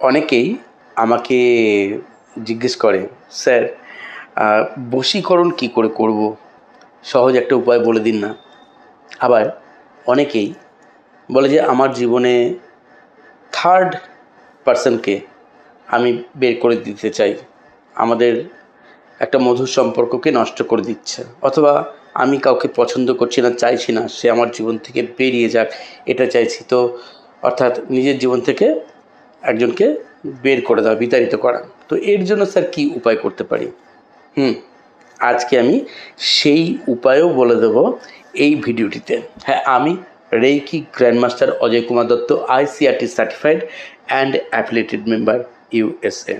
অনেকেই আমাকে জিজ্ঞেস করে, স্যার বশীকরণ কী করে করব? সহজ একটা উপায় বলে দিন না। আবার অনেকেই বলে যে, আমার জীবনে থার্ড পার্সনকে আমি বের করে দিতে চাই। আমাদের একটা মধুর সম্পর্ককে নষ্ট করে দিচ্ছে। অথবা আমি কাউকে পছন্দ করছি না, চাইছি না, সে আমার জীবন থেকে বেরিয়ে যাক, এটা চাইছি। তো অর্থাৎ নিজের জীবন থেকে একজনকে বের করে দেওয়া, বিতাড়িত করা। তো এর জন্য স্যার কি উপায় করতে পারি? হুম, আজকে আমি সেই উপায়ও বলে দেব এই ভিডিওটিতে। হ্যাঁ আমি reiki grandmaster Ajay Kumar Dutta, ICRT certified and affiliated member USA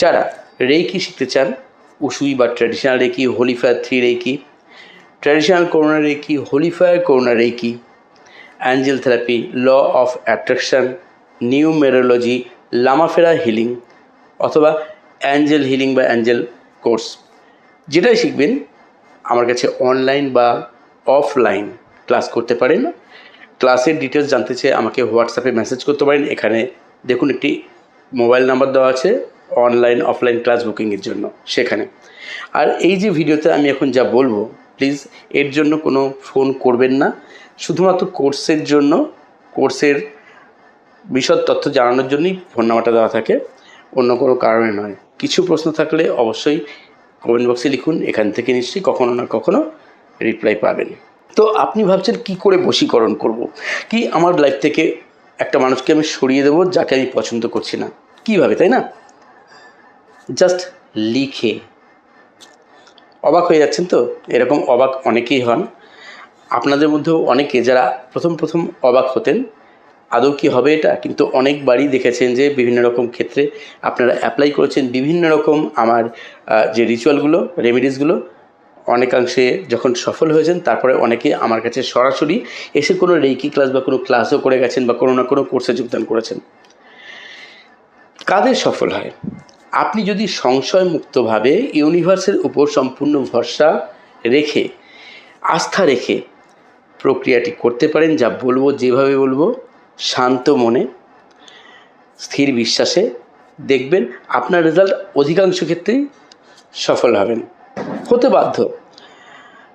যারা রেইকি শিখতে চান, উসুই বা traditional reiki holy fire three reiki traditional Karuna reiki holy fire Karuna reiki angel therapy, law of attraction numerology, লামাফেরা healing অথবা angel healing বা angel course. যেটাই শিখবেন, আমার কাছে অনলাইন বা অফলাইন ক্লাস করতে পারেন। ক্লাসের ডিটেলস জানতে চেয়ে আমাকে হোয়াটসঅ্যাপে মেসেজ করতে পারেন। এখানে দেখুন, একটি মোবাইল নাম্বার দেওয়া আছে, অনলাইন, অফলাইন ক্লাস বুকিংয়ের জন্য, সেখানে। আর এই যে ভিডিওতে আমি এখন যা বলব, প্লিজ, এর জন্য কোনো ফোন করবেন না। শুধুমাত্র কোর্সের জন্য, কোর্সের বিশদ তথ্য জানানোর জন্যই ফোন নাম্বারটা দেওয়া থাকে, অন্য কোনো কারণে নয়। কিছু প্রশ্ন থাকলে অবশ্যই কমেন্ট বক্সে লিখুন, এখান থেকে নিশ্চয়ই কখনো না কখনো রিপ্লাই পাবেন। তো আপনি ভাবছেন কি করে বশীকরণ করব। কি আমার লাইফ থেকে একটা মানুষকে আমি সরিয়ে দেবো যাকে আমি পছন্দ করছি না? কীভাবে, তাই না? জাস্ট লিখে। অবাক হয়ে যাচ্ছেন তো? এরকম অবাক অনেকেই হন। আপনাদের মধ্যেও অনেকে যারা প্রথম প্রথম অবাক হতেন আদৌ কি হবে এটা? কিন্তু অনেকবারই দেখেছেন যে বিভিন্ন রকম ক্ষেত্রে আপনারা অ্যাপ্লাই করেছেন বিভিন্ন রকম আমার যে রিচুয়ালগুলো রেমিডিসগুলো অনেকাংশে যখন সফল হয়েছেন, তারপরে অনেকে আমার কাছে সরাসরি এসে কোনো রেইকি ক্লাস বা কোনো ক্লাসও করে গেছেন বা কোনো না কোনো কোর্সে যোগদান করেছেন। কাদের সফল হয়? আপনি যদি সংশয়মুক্তভাবে ইউনিভার্সের উপর সম্পূর্ণ ভরসা রেখে, আস্থা রেখে প্রক্রিয়াটি করতে পারেন, যা বলব, যেভাবে বলব শান্ত মনে, স্থির বিশ্বাসে দেখবেন আপনার রেজাল্ট অধিকাংশ ক্ষেত্রেই সফল হবেন। হতে বাধ্য।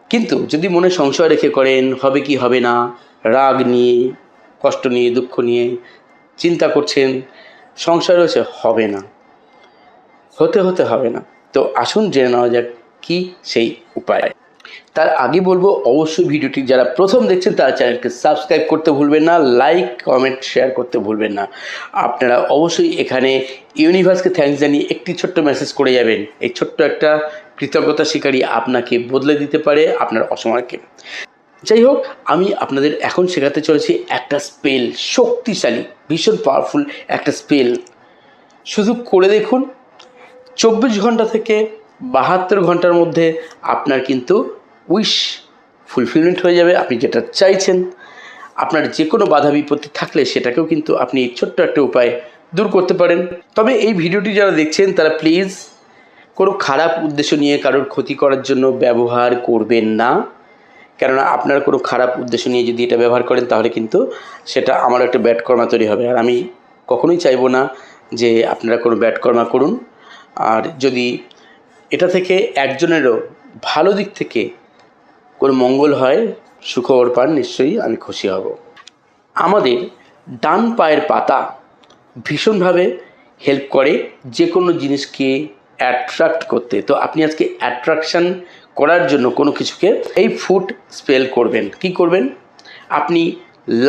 কিন্তু যদি মনে সংশয় রেখে করেন, হবে কি হবে না, রাগ নিয়ে, কষ্ট নিয়ে, দুঃখ নিয়ে চিন্তা করছেন, সংশয় রয়েছে, হবে না। হতে হতে হবে না। তো আসুন জেনে নেওয়া যাক কি সেই উপায়। তার আগে বলব, অবশ্যই ভিডিওটি যারা প্রথম দেখছেন, তারা চ্যানেলকে সাবস্ক্রাইব করতে ভুলবেন না লাইক কমেন্ট শেয়ার করতে ভুলবেন না। আপনারা অবশ্যই এখানে ইউনিভার্সকে থ্যাংকস জানিয়ে একটি ছোট্ট মেসেজ করে যাবেন। এই ছোট্ট একটা কৃতজ্ঞতা শিকারী আপনাকে বদলে দিতে পারে আপনার অসময়কে যাই হোক, আমি আপনাদের এখন শেখাতে চলেছি একটা স্পেল শক্তিশালী, ভীষণ পাওয়ারফুল একটা স্পেল শুধু করে দেখুন, চব্বিশ ঘণ্টা থেকে বাহাত্তর ঘণ্টার মধ্যে আপনার কিন্তু উইশ ফুলফিলমেন্ট হয়ে যাবে, আপনি যেটা চাইছেন, আপনার যে কোনো বাধা বিপত্তি থাকলে সেটাকেও কিন্তু আপনি ছোট্ট একটা উপায় দূর করতে পারেন। তবে এই ভিডিওটি যারা দেখছেন, তারা প্লিজ কোনো খারাপ উদ্দেশ্য নিয়ে কারোর ক্ষতি করার জন্য ব্যবহার করবেন না। কেননা আপনার কোনো খারাপ উদ্দেশ্য নিয়ে যদি এটা ব্যবহার করেন, তাহলে কিন্তু সেটা আমার একটা ব্যাড কর্মা তৈরি হবে। আর আমি কখনোই চাইব না যে আপনারা কোনো ব্যাড কর্মা করুন। আর যদি এটা থেকে একজনেরও ভালো দিক থেকে কোনো মঙ্গল হয়, সুখবর পান, নিশ্চয়ই আমি খুশি হব। আমাদের ডান পায়ের পাতা ভীষণভাবে হেল্প করে যে কোনো জিনিসকে অ্যাট্রাক্ট করতে। তো আপনি আজকে অ্যাট্রাকশান করার জন্য কোনো কিছুকে এই ফুট স্পেল করবেন। কি করবেন? আপনি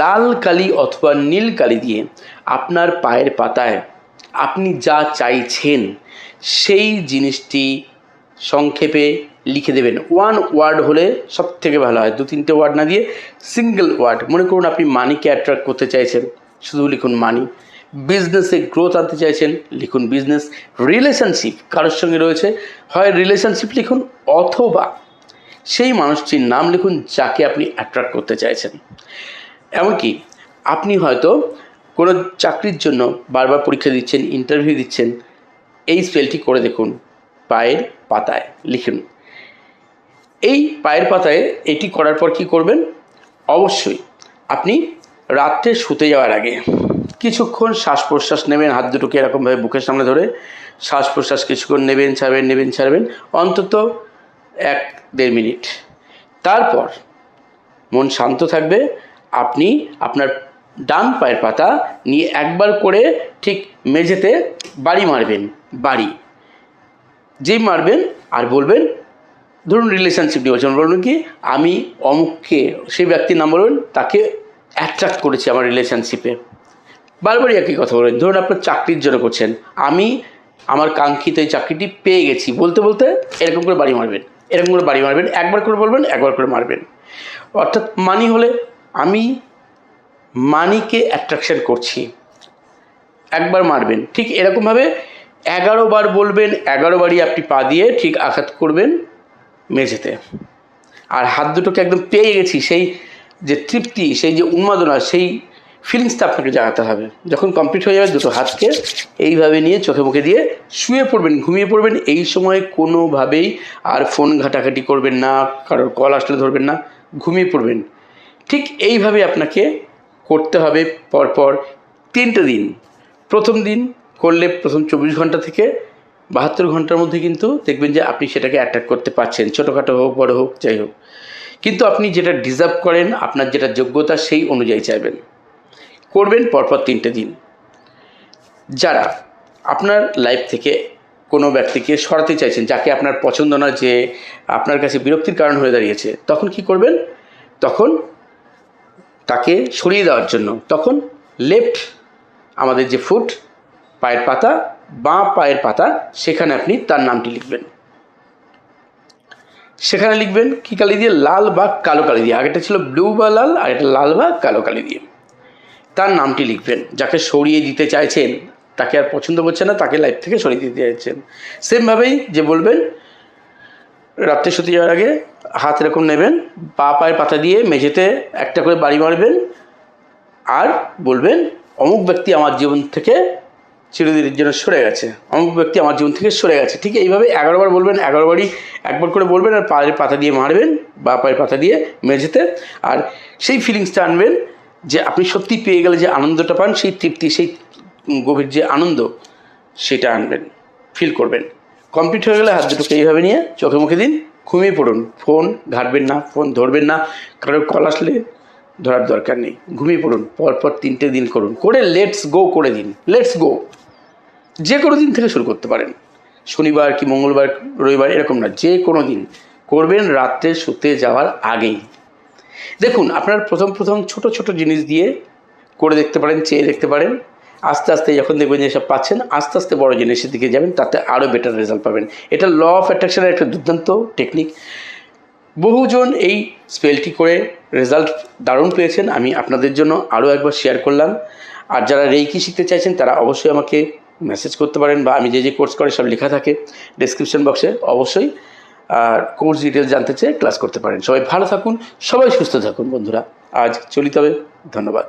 লাল কালি অথবা নীল কালি দিয়ে আপনার পায়ের পাতায় আপনি যা চাইছেন, সেই জিনিসটি সংক্ষেপে লিখে দেবেন। ওয়ান ওয়ার্ড হলে সব থেকে ভালো হয়। দু, তিনটে ওয়ার্ড না দিয়ে সিঙ্গেল ওয়ার্ড মনে করুন আপনি মানিকে অ্যাট্রাক্ট করতে চাইছেন। শুধু লিখুন মানি বিজনেসে গ্রোথ আনতে চাইছেন, লিখুন বিজনেস রিলেশনশিপ কারোর সঙ্গে রয়েছে? হয় রিলেশনশিপ লিখুন অথবা সেই মানুষটির নাম লিখুন যাকে আপনি অ্যাট্রাক্ট করতে চাইছেন। এমনকি আপনি হয়তো কোনো চাকরির জন্য বারবার পরীক্ষা দিচ্ছেন ইন্টারভিউ দিচ্ছেন, এই স্পেলটি করে দেখুন। পায়ের পাতায় লিখুন। এই পায়ের পাতায় এটি করার পর কি করবেন? অবশ্যই আপনি রাত্রে শুতে যাওয়ার আগে কিছুক্ষণ শ্বাস প্রশ্বাস নেবেন, হাত দুটোকে এরকমভাবে বুকের সামনে ধরে শ্বাস প্রশ্বাস কিছুক্ষণ নেবেন, ছাড়বেন নেবেন, ছাড়বেন, অন্তত এক দেড় মিনিট। তারপর মন শান্ত থাকবে, আপনি আপনার ডান পায়ের পাতা নিয়ে একবার করে ঠিক মেঝেতে বাড়ি মারবেন, বাড়ি। যেই মারবেন আর বলবেন ধরুন রিলেশনশিপ নিয়ে বলছেন বলুন কি, আমি অমুককে, সেই ব্যক্তির নাম বলুন, তাকে অ্যাট্রাক্ট করেছি আমার রিলেশনশিপে বারবারই একই কথা বলেন, ধরুন আপনার চাকরির জন্য করছেন, আমি আমার কাঙ্ক্ষিত এই চাকরিটি পেয়ে গেছি। বলতে বলতে এরকম করে বাড়ি মারবেন, এরকম করে বাড়ি মারবেন, একবার করে বলবেন, একবার করে মারবেন। অর্থাৎ মানি হলে আমি মানিকে অ্যাট্রাকশন করছি। একবার মারবেন, ঠিক এরকমভাবে এগারো বার বলবেন, এগারো বারই আপনি পা দিয়ে ঠিক আঘাত করবেন মেঝেতে। আর হাত দুটোকে একদম পেয়ে গেছি সেই যে তৃপ্তি, সেই যে উন্মাদনা, সেই ফিলিংসটা আপনাকে জানাতে হবে। যখন কমপ্লিট হয়ে যাবে, দুটো হাতকে এইভাবে নিয়ে চোখে মুখে দিয়ে শুয়ে পড়বেন, ঘুমিয়ে পড়বেন। এই সময় কোনোভাবেই আর ফোন ঘাটাঘাটি করবেন না, কারোর কল আসলে ধরবেন না, ঘুমিয়ে পড়বেন। ঠিক এইভাবে আপনাকে করতে হবে পরপর তিনটে দিন। প্রথম দিন করলে প্রথম চব্বিশ ঘণ্টা থেকে বাহাত্তর ঘণ্টার মধ্যে কিন্তু দেখবেন যে আপনি সেটাকে অ্যাট্রাক্ট করতে পারছেন, ছোটোখাটো হোক, বড় হোক, যাই হোক। কিন্তু আপনি যেটা ডিজার্ভ করেন, আপনার যেটা যোগ্যতা সেই অনুযায়ী চাইবেন। করবেন পরপর তিনটে দিন। যারা আপনার লাইফ থেকে কোনো ব্যক্তিকে সরাতে চাইছেন, যাকে আপনার পছন্দ না, যে আপনার কাছে বিরক্তির কারণ হয়ে দাঁড়িয়েছে, তখন কি করবেন? তখন তাকে সরিয়ে দেওয়ার জন্য, তখন লেফট আমাদের যে ফুট পায়ের পাতা বাঁ পায়ের পাতা, সেখানে আপনি তার নামটি লিখবেন। সেখানে লিখবেন কি কালি দিয়ে, লাল বা কালো কালি দিয়ে। আগেটা ছিল ব্লু বা লাল আর এটা লাল বা কালো কালি দিয়ে। তার নামটি লিখবেন। যাকে সরিয়ে দিতে চাইছেন, তাকে আর পছন্দ করছে না, তাকে লাইফ থেকে সরিয়ে দিতে চাইছেন। সেমভাবেই যে বলবেন, রাত্রে শুতে যাওয়ার আগে হাত এরকম নেবেন, পা পায়ের পাতা দিয়ে মেঝেতে একটা করে বাড়ি মারবেন, আর বলবেন, অমুক ব্যক্তি আমার জীবন থেকে চিরদিনের জন্য সরে গেছে। অমুক ব্যক্তি আমার জীবন থেকে সরে গেছে। ঠিক এইভাবে এগারোবার বলবেন এগারোবারই একবার করে বলবেন আর পায়ের পাতা দিয়ে মারবেন বা পায়ের পাতা দিয়ে মেঝেতে আর সেই ফিলিংসটা আনবেন যে আপনি সত্যি পেয়ে গেলে যে আনন্দটা পান, সেই তৃপ্তি, সেই গভীর যে আনন্দ, সেটা আনবেন ফিল করবেন। কমপ্লিট হয়ে গেলে হাত দুটোকে এইভাবে নিয়ে চোখে মুখে দিন, ঘুমিয়ে পড়ুন। ফোন ঘাটবেন না, ফোন ধরবেন না কারোর কল আসলে ধরার দরকার নেই। ঘুমিয়ে পড়ুন, পরপর তিনটে দিন করুন। করে লেটস গো করে দিন। লেটস গো যে কোনো দিন থেকে শুরু করতে পারেন। শনিবার কি মঙ্গলবার, রবিবার এরকম না, যে কোনো দিন করবেন রাত্রে শুতে যাওয়ার আগেই। দেখুন, আপনার প্রথম প্রথম ছোট ছোট জিনিস দিয়ে করে দেখতে পারেন, চেয়ে দেখতে পারেন। আস্তে আস্তে যখন দেখবেন যে সব পাচ্ছেন, আস্তে আস্তে বড় জিনিসের দিকে যাবেন, তাতে আরও বেটার রেজাল্ট পাবেন। এটা ল অফ অ্যাট্রাকশনের একটা দুর্দান্ত টেকনিক বহুজন এই স্পেলটি করে রেজাল্ট দারুণ পেয়েছেন। আমি আপনাদের জন্য আরও একবার শেয়ার করলাম। আর যারা রেইকি শিখতে চাইছেন, তারা অবশ্যই আমাকে মেসেজ করতে পারেন বা আমি যে যে কোর্স করে সব লেখা থাকে ডিসক্রিপশন বক্সে অবশ্যই, আর কোর্স ডিটেলস জানতে চেয়ে ক্লাস করতে পারেন। সবাই ভালো থাকুন, সবাই সুস্থ থাকুন বন্ধুরা। আজ চলিতে হবে, ধন্যবাদ।